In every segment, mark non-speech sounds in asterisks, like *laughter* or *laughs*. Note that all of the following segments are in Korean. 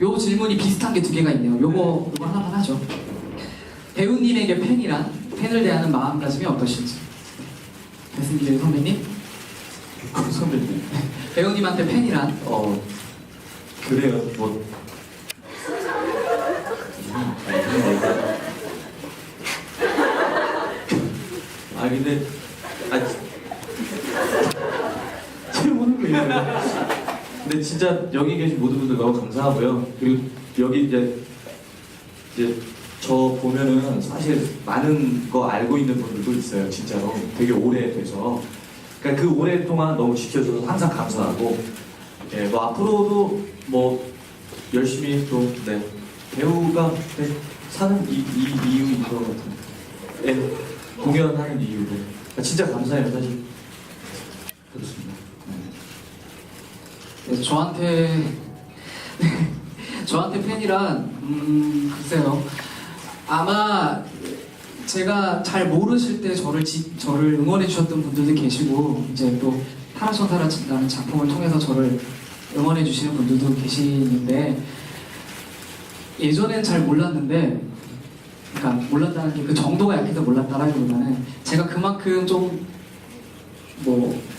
요 질문이 비슷한 게 두 개가 있네요. 요거 요거 하나만 하죠. 배우님에게 팬이란 팬을 대하는 마음가짐이 어떠신지. 배승길 선배님, 선배님. *laughs* 배우님한테 팬이란 어 그래요. 뭐. 아 근데 아 질문을 왜 이래요? 근데 진짜 여기 계신 모든 분들 너무 감사하고요. 그리고 여기 이제 이제 저 보면은 사실 많은 거 알고 있는 분들도 있어요. 진짜로 되게 오래돼서. 그러니까 그 오랫동안 너무 지켜줘서 항상 감사하고 예, 뭐 앞으로도 뭐 열심히 또 네, 배우가 네, 사는 이, 이 이유인 것 같아요. 예, 공연하는 이유로 아, 진짜 감사해요 사실. 그렇습니다. 네, 저한테 *laughs* 저한테 팬이란 음 글쎄요. 아마 제가 잘 모르실 때 저를 지- 저를 응원해 주셨던 분들도 계시고 이제 또 타라천타라라는 작품을 통해서 저를 응원해 주시는 분들도 계시는데 예전엔 잘 몰랐는데 그러니까 몰랐다는 게 그 정도가 약해서 몰랐다라기보다는 제가 그만큼 좀뭐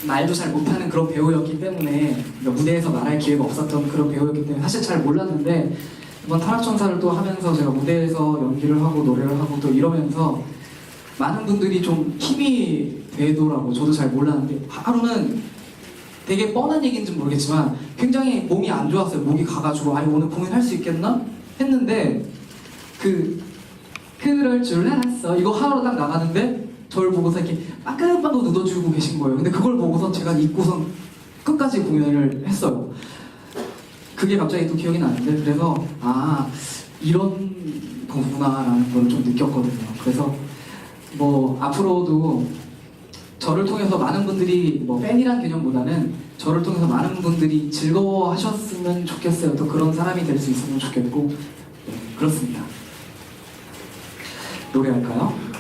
말도 잘 못하는 그런 배우였기 때문에 그러니까 무대에서 말할 기회가 없었던 그런 배우였기 때문에 사실 잘 몰랐는데 이번 타락천사를 또 하면서 제가 무대에서 연기를 하고 노래를 하고 또 이러면서 많은 분들이 좀 힘이 되더라고 저도 잘 몰랐는데. 하루는 되게 뻔한 얘기인지 모르겠지만 굉장히 몸이 안 좋았어요. 목이 가가지고. 아니 오늘 공연할 수 있겠나? 했는데 그 그럴 줄 알았어. 이거 하러 딱 나가는데 저를 보고서 이렇게 빠끔빠끔 묻어주고 계신 거예요. 근데 그걸 보고서 제가 잊고선 끝까지 공연을 했어요. 그게 갑자기 또 기억이 나는데 그래서 아 이런 거구나라는 걸 좀 느꼈거든요. 그래서 뭐 앞으로도 저를 통해서 많은 분들이 뭐 팬이란 개념보다는 저를 통해서 많은 분들이 즐거워하셨으면 좋겠어요. 또 그런 사람이 될 수 있으면 좋겠고 네, 그렇습니다. 노래할까요?